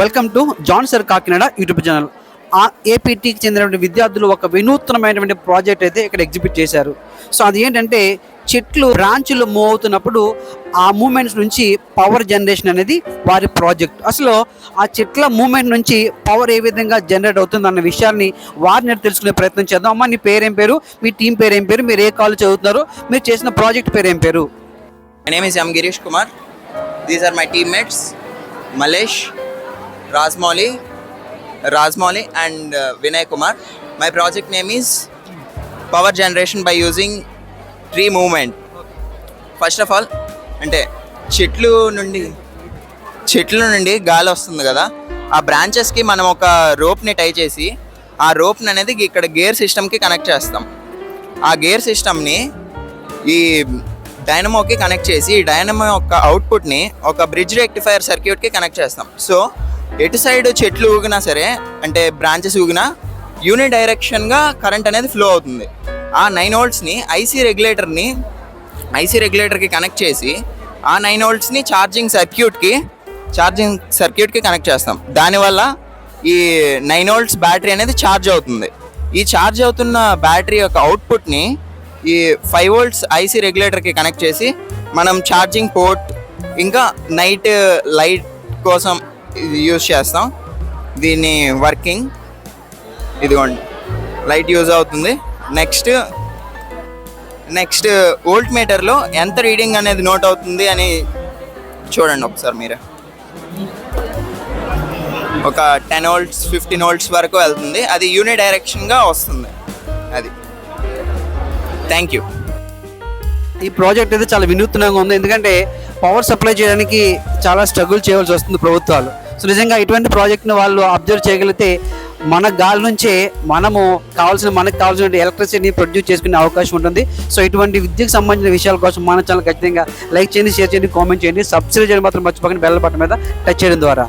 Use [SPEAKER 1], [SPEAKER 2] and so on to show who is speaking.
[SPEAKER 1] Welcome to John sir Kakinada YouTube channel ఆ ఏపీటీకి చెందినటువంటి విద్యార్థులు ఒక వినూత్నమైనటువంటి ప్రాజెక్ట్ అయితే ఇక్కడ ఎగ్జిబిట్ చేశారు. సో అది ఏంటంటే చెట్లు బ్రాంచ్లు మూవ్ అవుతున్నప్పుడు ఆ మూమెంట్స్ నుంచి పవర్ జనరేషన్ అనేది వారి ప్రాజెక్ట్ అసలు ఆ చెట్ల మూమెంట్ నుంచి పవర్ ఏ విధంగా జనరేట్ అవుతుంది అన్న విషయాన్ని వారిని తెలుసుకునే ప్రయత్నం చేద్దాం. అమ్మ నీ పేరేం పేరు? మీ టీం పేరేం పేరు? మీరు ఏ కాలేజ్ చదువుతున్నారు? మీరు చేసిన ప్రాజెక్ట్ పేరేం పేరు?
[SPEAKER 2] My name is M. Girish Kumar. These are my teammates, Malesh Rajmouli Rajmouli and uh, Vinay Kumar. My project name is power generation by using tree movement first of all అంటే చెట్లు నుండి చెట్ల నుండి గాలి వస్తుంది కదా. ఆ బ్రాంచెస్కి మనం ఒక రోప్ని టై చేసి ఆ రోప్ని అనేది ఇక్కడ గేర్ సిస్టమ్కి కనెక్ట్ చేస్తాం. ఆ గేర్ సిస్టమ్ని ఈ డైనమోకి కనెక్ట్ చేసి ఈ డైనమో యొక్క అవుట్పుట్ని ఒక బ్రిడ్జ్ రెక్టిఫైర్ సర్క్యూట్కి కనెక్ట్ చేస్తాం. సో ఎటు సైడ్ చెట్లు ఊగినా సరే అంటే బ్రాంచెస్ ఊగినా యూని డైరెక్షన్గా కరెంట్ అనేది ఫ్లో అవుతుంది. ఆ నైన్ వోల్ట్స్ని ఐసీ రెగ్యులేటర్ని ఐసీ రెగ్యులేటర్కి కనెక్ట్ చేసి ఆ నైన్ వోల్ట్స్ని ఛార్జింగ్ సర్క్యూట్కి ఛార్జింగ్ సర్క్యూట్కి కనెక్ట్ చేస్తాం. దానివల్ల ఈ నైన్ వోల్ట్స్ బ్యాటరీ అనేది ఛార్జ్ అవుతుంది. ఈ ఛార్జ్ అవుతున్న బ్యాటరీ యొక్క అవుట్పుట్ని ఈ ఫైవ్ వోల్ట్స్ ఐసీ రెగ్యులేటర్కి కనెక్ట్ చేసి మనం ఛార్జింగ్ పోర్ట్ ఇంకా నైట్ లైట్ కోసం ఇది యూజ్ చేస్తాం. దీన్ని వర్కింగ్ ఇదిగోండి. లైట్ యూజ్ అవుతుంది. నెక్స్ట్ నెక్స్ట్ ఓల్ట్ మీటర్లో ఎంత రీడింగ్ అనేది నోట్ అవుతుంది అని చూడండి ఒకసారి మీరు. ఒక టెన్ ఓల్ట్స్ ఫిఫ్టీన్ ఓల్ట్స్ వరకు వెళ్తుంది. అది యూని డైరెక్షన్గా వస్తుంది. అది. థ్యాంక్ యూ
[SPEAKER 1] ఈ ప్రాజెక్ట్ అయితే చాలా వినూత్నంగా ఉంది. ఎందుకంటే పవర్ సప్లై చేయడానికి చాలా స్ట్రగుల్ చేయవలసి వస్తుంది ప్రభుత్వాలు. సో నిజంగా ఇటువంటి ప్రాజెక్ట్ని వాళ్ళు అబ్జర్వ్ చేయగలిగితే మన గాలి నుంచే మనము కావాల్సిన మనకు కావాల్సిన ఎలక్ట్రిసిటీని ప్రొడ్యూస్ చేసుకునే అవకాశం ఉంటుంది. సో ఇటువంటి విద్యకు సంబంధించిన విషయాల కోసం మన ఛానల్ ఖచ్చితంగా లైక్ చేయండి షేర్ చేయండి కామెంట్ చేయండి. సబ్స్క్రైబ్ చేయడం మాత్రం మర్చిపోకండి బెల్ బటన్ మీద టచ్ చేయడం ద్వారా.